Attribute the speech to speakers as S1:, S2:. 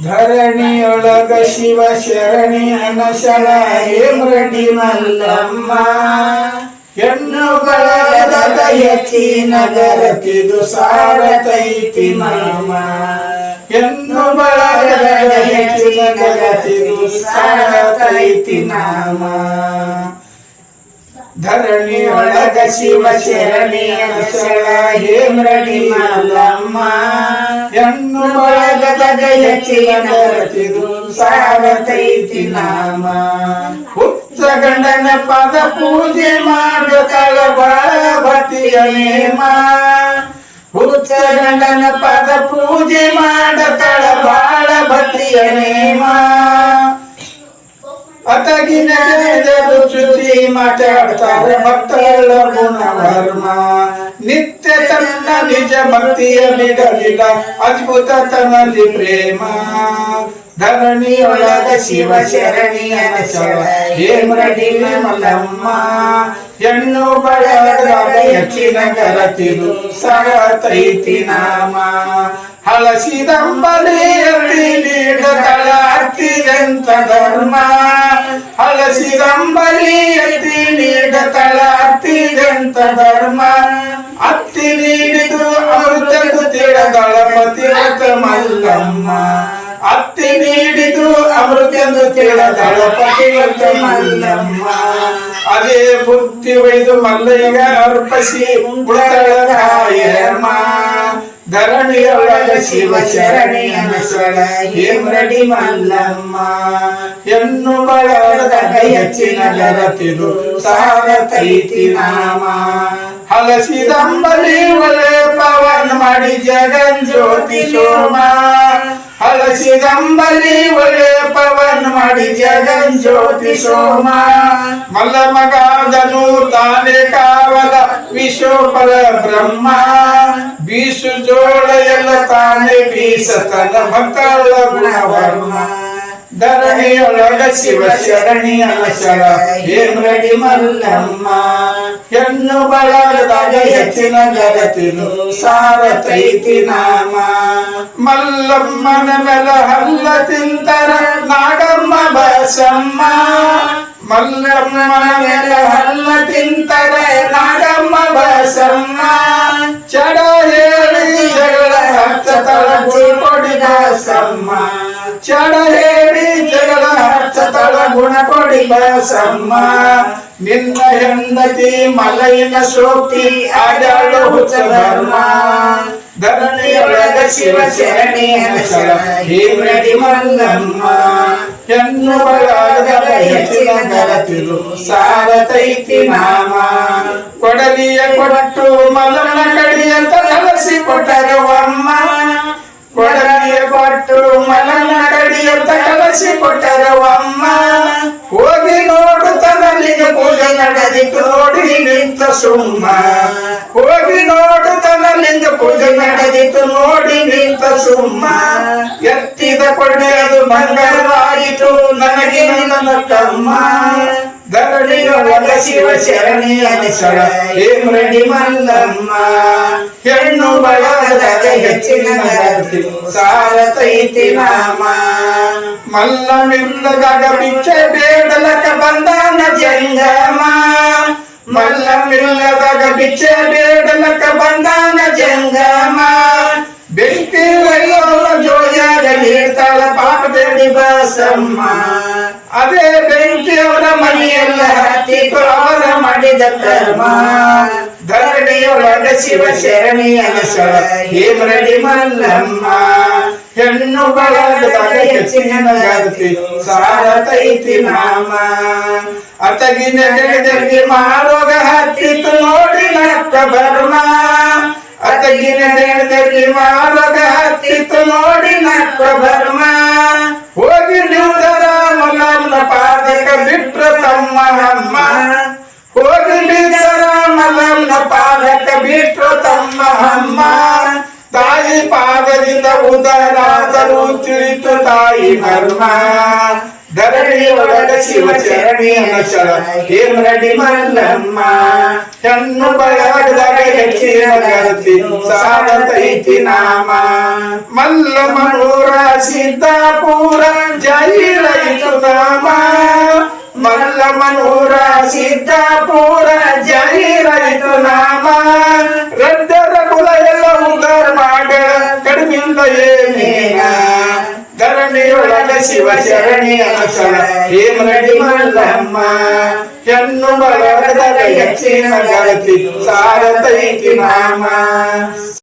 S1: ಧರಣಿಯೊಳಗ ಶಿವ ಶರಣಿ ಅನಶಳ ಹೇಮ್ರಡಿ ಮಲ್ಲಮ್ಮ. ಹೆಣ್ಣು ಬಳಗದ ನಗರ ನಗರತಿದು ಸಾರತೈತಿ ಮಾಮ. ಹೆಣ್ಣು ಬಳಗದ ನಗರ ನಗರತಿದು ಸಾರತೈತಿ ನಾಮ ಧರಣಿಯೊಳಗ ಶಿವ ಶರಣಿಯ ಅನಶಳ ಹೇಮರಣಿ ಮಲ್ಲಮ್ಮ. ಹೆಣ್ಣು ಬಳಗದ ಹೆಚ್ಚಿನ ನರತಿದು ಸಾರತೈತಿ ನಾಮ. ಹುಚ್ಚ ಗಂಡನ ಪದ ಪೂಜೆ ಮಾಡುತ್ತಳ ಬಾಳವತಿಯ ನೇಮ. ಹುಚ್ಚ ಗಂಡನ ಪದ ಪೂಜೆ ಮಾಡತಳ ಬಾಳವತಿಯ ನೇಮ. ಅತಗಿನ ಜನರು ಶುಚಿ ಮಾತಾಡ್ತಾರೆ ಭಕ್ತಳ ಗುಣವರ್ಮ ನಿತ್ಯ ತನ್ನ ನಿಜ ಭಕ್ತಿಯ ಬಿಡಲಿಲ್ಲ ಅದ್ಭುತ ತನಲ್ಲಿ ಪ್ರೇಮ ಧರಣಿಯೊಳಗ ಶಿವ ಶರಣಿಯ ಶಳ ಹೇಮ್ರಡಿ ಮಲ್ಲಮ್ಮ ಹೆಣ್ಣು ಬಳಗದ ಹೆಚ್ಚಿನ ಗರತಿರು ಸರತೈತಿ ನಾಮ ಹಳಸಿದಂಬಲಿ ಎತ್ತಿ ಎಂತಧರ್ಮ ಅಲಸಿದಂಬಲಿ ಅತಿ ನೀಡತಳ ಅತ್ತಿಗಂತ ಧರ್ಮ ಅತ್ತಿ ನೀಡಿದು ಅಮೃತದು ತಿಳಗಳ ಪತಿರತ ಮಲ್ಲಮ್ಮ ಅತ್ತಿ ನೀಡಿದು ಅಮೃತದು ತಿಳದಳ ಪತಿರತ ಮಲ್ಲಮ್ಮ ಅದೇ ಬುದ್ಧಿ ಒಯ್ದು ಮಲ್ಲಯ್ಯಗ ಅರ್ಪಿಸಿ ಉಳದಳ ಮಾ ಧರಣಿಯೊಳಗ ಶಿವ ಶರಣಿಯ ಸಳ. ಹೇಮ್ರಡಿ ಮಲ್ಲಮ್ಮ. ಹೆಣ್ಣು ಬಳಗದ ಹೆಚ್ಚಿನ ಗರತಿದು ಸಾರತೈತಿ ನಾಮ. ಹಲಸಿದಂಬಲಿ ಒಲೆ ಪವನ್ ಮಾಡಿ ಜಗನ್ ಜ್ಯೋತಿ ಸೋಮ ಹಲಸಿದಂಬಲಿ ಒಳ್ಳೆ ಪವನ್ ಮಾಡಿ ಜಗನ್ ಜ್ಯೋತಿ ಸೋಮ. ಮಲ್ಲ ಮಗಾದನು ತಾನೇ ಕಾವಲ ವಿಶ್ವಪರ ಬ್ರಹ್ಮ. ಬೀಸು ಜೋಳ ಎಲ್ಲ ತಾನೇ ಬೀಸತನ ಭಕ್ತಳ ಗುಣವರ್ಮ. ಧರಣಿಯೊಳಗ ಶಿವ ಶರಣಿಯ ಶರ ಹೇಮ್ರಡಿ ಮಲ್ಲಮ್ಮ ಹೆಣ್ಣು ಬಳಗದಾಗ ಹೆಚ್ಚಿನ ಜಗತ್ತಿನು ಸಾರತೈತಿ ನಾಮ ಮಲ್ಲಮ್ಮನ ಮೇಲ ಹಲ್ಲ ತಿಂತರ ನಾಗಮ್ಮ ಬಸಮ್ಮ ಮಲ್ಲಮ್ಮನ ಮೇಲೆ ಹಲ್ಲ ತಿಂತರ ನಾಗಮ್ಮ ಬಸಮ್ಮ ಚಡ ಹೇಳಿ ಜಗಳ ಹಚ್ಚತಳ ಕೊಡಿದ ಸಮ್ಮ ಚಡ ಹೇಳಿ ಬಸಮ್ಮ ನಿನ್ನ ಹೆಂಡತಿ ಮಲಯಿನ ಸೋಕಿ ಆಡಾಳು ಹುಚ್ಚ ಧರ್ಮ ಧರಣಿಯೊಳಗ ಶಿವ ಶರಣಿಯ ಶರ ಹೇಮ್ರಡಿ ಮಲ್ಲಮ್ಮ ಹೆಣ್ಣು ಬಳಗದ ಹೆಚ್ಚಿನ ಗರತಿರು ಸಾರತೈತಿ ನಾಮ ಕೊಡಲಿಯ ಕೊಟ್ಟು ಮಲನ ಕಡಿಯಂತ ಕಲಸಿ ಕೊಟ್ಟರವಮ್ಮ ಕೊಡಲಿಯ ಕೊಟ್ಟು ಮಲನ ಕಡಿಯಂತ ಕಲಸಿ ಕೊಟ್ಟರವಮ್ಮ ಹೋಗಿ ನೋಡು ತನಲಿಗೆ ಪೂಜೆ ನಡೆದಿತ್ತು ನೋಡಿ ನಿಂತ ಸುಮ್ಮ. ಹೋಗಿ ನೋಡು ತನಲಿಂಗ ಪೂಜೆ ನಡೆದಿತ್ತು ನೋಡಿ ನಿಂತ ಸುಮ್ಮ. ಎತ್ತಿದ ಕೊಡೆ ಅದು ಬಂಗಾರವಾಯಿತು ನನಗೆ ನನ್ನ ತಮ್ಮ. ಧರಣಿಯೊಳಗ ಶಿವ ಶರಣಿಯ ಸಳ ಹೇಮ್ರಡಿ ಮಲ್ಲಮ್ಮ. ಹೆಣ್ಣು ಬಳಗದ ಹೆಚ್ಚಿನ ಸಾರ ಸಾರತೈತಿ ನಾಮ ಮಲ್ಲಮಿಲ್ಲದಾಗ ಭಿಕ್ಷೆ ಬೇಡಲಕ ಬಂದಾನ ಜಂಗಮ ಮಲ್ಲಮಿಲ್ಲದಾಗ ಭಿಕ್ಷೆ ಬೇಡಲಕ ಬಂದಾನ ಜಂಗಮ ಬೆಂಕಿ ಒಯ್ಯೋಳ ಜೋಯಾಗ ನೀಡ್ತಾಳ ಪಾಪದಲ್ಲಿ ಬಸಮ್ಮ ಅದೇ ಬೆಂಕಿಯವರ ಮನೆಯೆಲ್ಲ ಹತ್ತಿತು ಅವರ ಮಾಡಿದ ಕರ್ಮ ಧರಣಿಯೊಳಗ ಶಿವ ಶರಣಿಯ ಹೇಮರಡಿ ಮಲ್ಲಮ್ಮ ಹೆಣ್ಣು ಬಳಗದಾಗ ಹೆಚ್ಚಿನ ಗತಿ ಸಾರತೈತಿ ನಾಮ ಅತಗಿನ ಜಗದಗಿ ಮಾರೋಗ ಹತ್ತಿತು ನೋಡಿ ನಕ್ಕ ಬರ್ಮ ಅತಗಿನ ಜಗದಗಿ ಮಾರೋಗ ಹತ್ತಿತು ನೋಡಿ ನಕ್ಕ ಬರ್ಮ. ಪಾದಕ ಬಿಟ್ರು ತಮ್ಮ ಅಮ್ಮ ತಾಯಿ ಪಾದದಿಂದ ಉದರಾದರೂ ತಿಳಿತು ತಾಯಿ ಮರ್ಮ ಧರಣಿಯೊಳಗ ಶಿವ ಚರಣಿಯ ನಶಳ ಹೇಮರಡಿ ಮಲ್ಲಮ್ಮ ಹೆಣ್ಣು ಬಳಗದಾಗ ಹೆಚ್ಚಿನ ಗರತಿ ಸಾರತೈತಿ ನಾಮ ಮಲ್ಲಮನೂರ ಸಿದ್ದಾಪುರ ಜೈರೈತು ನಾಮ ಮಲ್ಲಮನೂರ ಸಿದ್ದಾಪುರ ಜೈರೈತು ನಾಮ. ರದ್ದರ ಕುಲ ಎಲ್ಲ ಉದ್ದಾರ ಮಾಡ ಕಡಿಮೆಯಿಂದ ಏನೇನ ಧರಣಿಯೊಳಗ ಶಿವ ಶರಣಿಯ ಅಸಲ ಹೇಮರಡಿ ಮಲ್ಲಮ್ಮ. ಹೆಣ್ಣು ಬಳಗದಾಗ ಹೆಚ್ಚಿನ ಗರತಿ ಸಾರತೈತಿ ನಾಮ.